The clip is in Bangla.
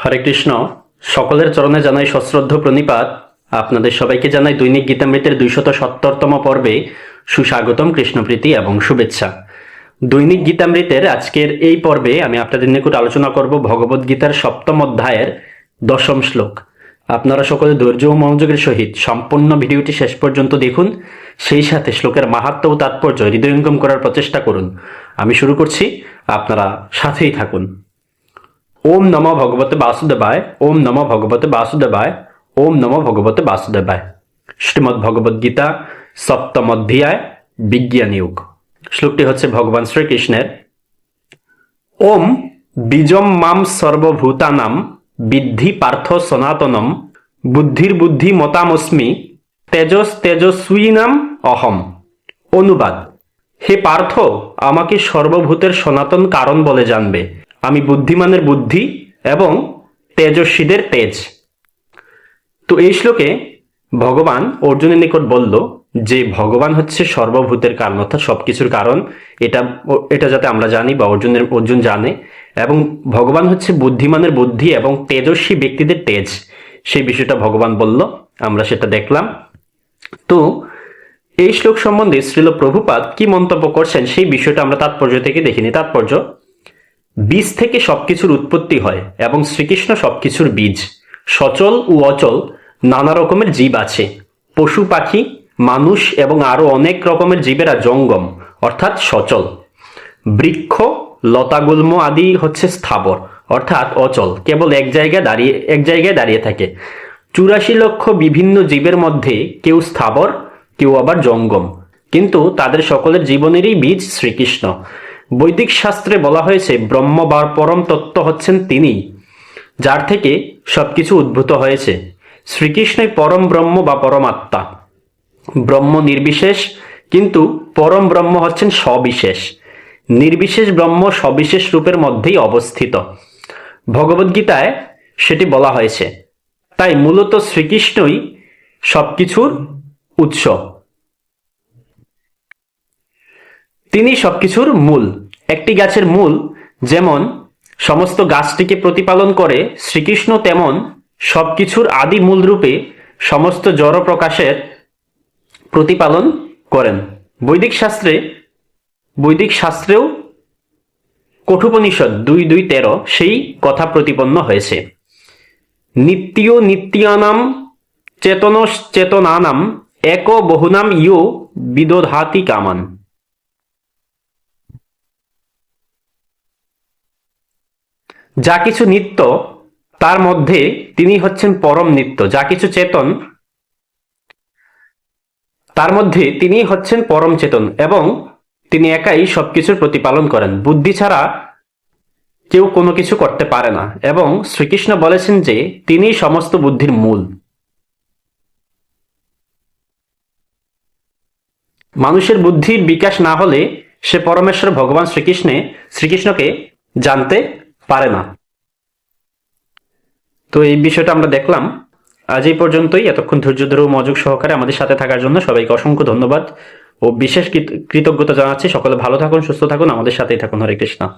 হরে কৃষ্ণ। সকলের চরণে জানাই সশ্রদ্ধ প্রণিপাত। আপনাদের সবাইকে জানাই দৈনিক গীতামৃতের দুইশত সত্তরতম পর্বে সুস্বাগতম কৃষ্ণপ্রীতি এবং শুভেচ্ছা। দৈনিক গীতামৃতের আজকের এই পর্বে আমি আপনাদের নিকট আলোচনা করব ভগবদ গীতার সপ্তম অধ্যায়ের দশম শ্লোক। আপনারা সকলে ধৈর্য ও মনোযোগের সহিত সম্পূর্ণ ভিডিওটি শেষ পর্যন্ত দেখুন। সেই সাথে শ্লোকের মাহাত্ম ও তাৎপর্য হৃদয়ঙ্গম করার প্রচেষ্টা করুন। আমি শুরু করছি। আপনারা সাথেই থাকুন। ওম নম ভগবতে বাসুদেবায়, ওম নম ভগবতে বাসুদেবায়, ওম নম ভগবতে বাসুদেবায়। শ্রীমদ ভগবদ গীতা সপ্তম অধ্যায় বিজ্ঞান যুগ। শ্লোকটি হচ্ছে ভগবান শ্রীকৃষ্ণের, ওম বীজম মাম সর্বভূতানাম বিদ্ধি পার্থ সনাতনম বুদ্ধির বুদ্ধি মতামস্মি তেজস তেজস্বীনাম অহম। অনুবাদ, হে পার্থ, আমাকে সর্বভূতের সনাতন কারণ বলে জানবে। আমি বুদ্ধিমানের বুদ্ধি এবং তেজস্বীদের তেজ। তো এই শ্লোকে ভগবান অর্জুনের নিকট বলল যে ভগবান হচ্ছে সর্বভূতের কারণ, অর্থাৎ সবকিছুর কারণ। এটা এটা যাতে আমরা জানি বা অর্জুনের, অর্জুন জানে। এবং ভগবান হচ্ছে বুদ্ধিমানের বুদ্ধি এবং তেজস্বী ব্যক্তিদের তেজ। সেই বিষয়টা ভগবান বলল, আমরা সেটা দেখলাম। তো এই শ্লোক সম্বন্ধে শ্রীল প্রভুপাদ কি মন্তব্য করছেন সেই বিষয়টা আমরা তাৎপর্য থেকে দেখিনি। তাৎপর্য বীজ থেকে সবকিছুর উৎপত্তি হয় এবং শ্রীকৃষ্ণ সবকিছুর বীজ। সচল ও অচল নানা রকমের জীব আছে। পশু, পাখি, মানুষ এবং আরও অনেক রকমের জীবেরা জঙ্গম, অর্থাৎ সচল। বৃক্ষ, লতাগুল্ম আদি হচ্ছে স্থাবর, অর্থাৎ অচল, কেবল এক জায়গায় দাঁড়িয়ে, এক জায়গায় দাঁড়িয়ে থাকে। চুরাশি লক্ষ বিভিন্ন জীবের মধ্যে কেউ স্থাবর, কেউ আবার জঙ্গম। কিন্তু তাদের সকলের জীবনেরই বীজ শ্রীকৃষ্ণ। বৈদিক শাস্ত্রে বলা হয়েছে ব্রহ্ম বা পরম তত্ত্ব হচ্ছেন তিনি, যার থেকে সবকিছু উদ্ভূত হয়েছে। শ্রীকৃষ্ণই পরম ব্রহ্ম বা পরমাত্মা। ব্রহ্ম নির্বিশেষ, কিন্তু পরম ব্রহ্ম হচ্ছেন সবিশেষ। নির্বিশেষ ব্রহ্ম সবিশেষ রূপের মধ্যেই অবস্থিত। ভগবদ্গীতায় সেটি বলা হয়েছে। তাই মূলত শ্রীকৃষ্ণই সবকিছুর উৎস। তিনি সবকিছুর মূল, একটি গাছের মূল, যেমন সমস্ত গাছটিকে প্রতিপালন করে শ্রীকৃষ্ণ, তেমন সবকিছুর আদি মূল রূপে সমস্ত জড় প্রকাশের প্রতিপালন করেন। বৈদিক শাস্ত্রে, বৈদিক শাস্ত্রেও কঠোপনিষদ দুই দুই তেরো সেই কথা প্রতিপন্ন হয়েছে। নিত্য নিত্যানাম চেতন চেতনানাম এক বহুনাম ইয় বিদধাতি কামান। যা কিছু নিত্য, তার মধ্যে তিনি হচ্ছেন পরম নিত্য। যা কিছু চেতন, তার মধ্যে তিনি হচ্ছেন পরম চেতন এবং তিনি একাই সবকিছুর প্রতিপালন করেন। বুদ্ধি ছাড়া কেউ কোনো কিছু করতে পারে না এবং শ্রীকৃষ্ণ বলেছেন যে তিনি সমস্ত বুদ্ধির মূল। মানুষের বুদ্ধির বিকাশ না হলে সে পরমেশ্বর ভগবান শ্রীকৃষ্ণে, শ্রীকৃষ্ণকে জানতে পারে না। তো এই বিষয়টা আমরা দেখলাম। আজ এই পর্যন্তই। এতক্ষণ ধৈর্য ধরে মজুক সহকারে আমাদের সাথে থাকার জন্য সবাইকে অসংখ্য ধন্যবাদ। ও বিশেষ কৃত- কৃতজ্ঞতা জানাচ্ছি। সকলে ভালো থাকুন, সুস্থ থাকুন। আমাদের সাথেই থাকুন। হরে কৃষ্ণ।